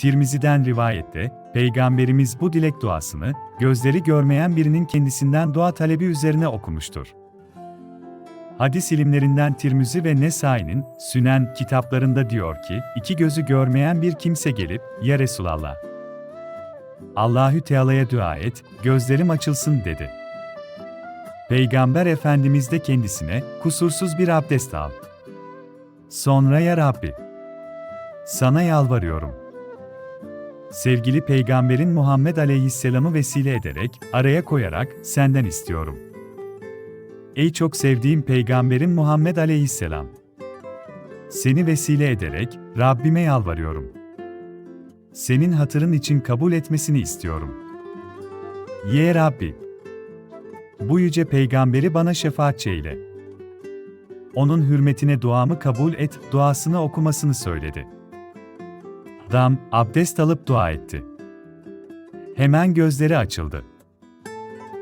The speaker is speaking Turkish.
Tirmizi'den rivayette, Peygamberimiz bu dilek duasını, gözleri görmeyen birinin kendisinden dua talebi üzerine okumuştur. Hadis ilimlerinden Tirmizi ve Nesai'nin Sünen kitaplarında diyor ki, iki gözü görmeyen bir kimse gelip, Ya Resulallah, Allahü Teala'ya dua et, gözlerim açılsın dedi. Peygamber Efendimiz de kendisine, kusursuz bir abdest al. Sonra ya Rabbi, sana yalvarıyorum. Sevgili Peygamberin Muhammed Aleyhisselam'ı vesile ederek, araya koyarak, senden istiyorum. Ey çok sevdiğim Peygamberim Muhammed Aleyhisselam! Seni vesile ederek, Rabbime yalvarıyorum. Senin hatırın için kabul etmesini istiyorum. Ye Rabbi! Bu yüce peygamberi bana şefaatçi eyle. Onun hürmetine duamı kabul et, duasını okumasını söyledi. Dam, abdest alıp dua etti. Hemen gözleri açıldı.